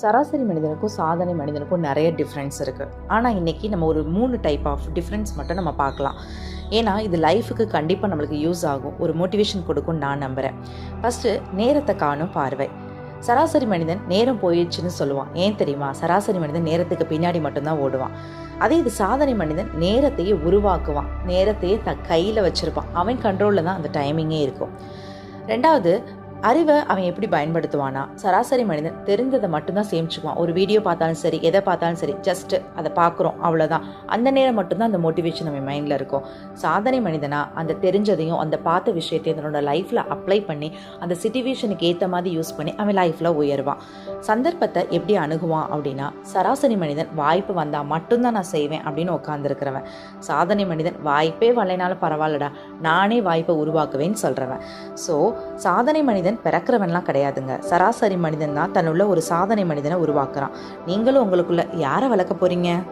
சராசரி மனிதனுக்கும் சாதனை மனிதனுக்கும் நிறைய டிஃப்ரென்ஸ் இருக்குது ஆனால் இன்றைக்கி நம்ம ஒரு மூணு டைப் ஆஃப் டிஃப்ரென்ஸ் மட்டும் நம்ம பார்க்கலாம். ஏன்னா இது லைஃபுக்கு கண்டிப்பாக நம்மளுக்கு யூஸ் ஆகும். ஒரு மோட்டிவேஷன் கொடுக்கும் நான் நம்புகிறேன் ஃபஸ்ட்டு நேரத்தை காணும் பார்வை. சராசரி மனிதன் நேரம் போயிடுச்சுன்னு சொல்லுவான். ஏன் தெரியுமா? சராசரி மனிதன் நேரத்துக்கு பின்னாடி மட்டும்தான் ஓடுவான். அதே இது சாதனை மனிதன் நேரத்தையே உருவாக்குவான். நேரத்தையே த கையில் வச்சுருப்பான். அவன் கண்ட்ரோலில் தான் அந்த டைமிங்கே இருக்கும். ரெண்டாவது அறிவை அவன் எப்படி பயன்படுத்துவானா? சராசரி மனிதன் தெரிஞ்சதை மட்டும்தான் சேமிச்சுக்குவான். ஒரு வீடியோ பார்த்தாலும் சரி எதை பார்த்தாலும் சரி ஜஸ்ட் அதை பார்க்குறோம் அவ்வளோதான் அந்த நேரம் மட்டும்தான் அந்த மோட்டிவேஷன் நம்ம மைண்டில் இருக்கும். சாதனை மனிதனா அந்த தெரிஞ்சதையும் அந்த பார்த்த விஷயத்தையும் தன்னோட லைஃப்பில் அப்ளை பண்ணி அந்த சிச்சுவேஷனுக்கு ஏற்ற மாதிரி யூஸ் பண்ணி அவன் லைஃப்பில் உயருவான். சந்தர்ப்பத்தை எப்படி அணுகுவான் அப்படின்னா சராசரி மனிதன் வாய்ப்பு வந்தால் மட்டும்தான் நான் செய்வேன் அப்படின்னு உட்காந்துருக்கிறவன் சாதனை மனிதன் வாய்ப்பே வரலைனாலும் பரவாயில்லடா நானே வாய்ப்பை உருவாக்குவேன்னு சொல்கிறவன் ஸோ சாதனை மனிதன் பிறக்கிறவன்லாம் கிடையாதுங்க. சராசரி மனிதன் தான் தன்னுள்ள ஒரு சாதனை மனிதனை உருவாக்குறான். நீங்களும் உங்களுக்குள்ள யாரை வளர்க்க போறீங்க?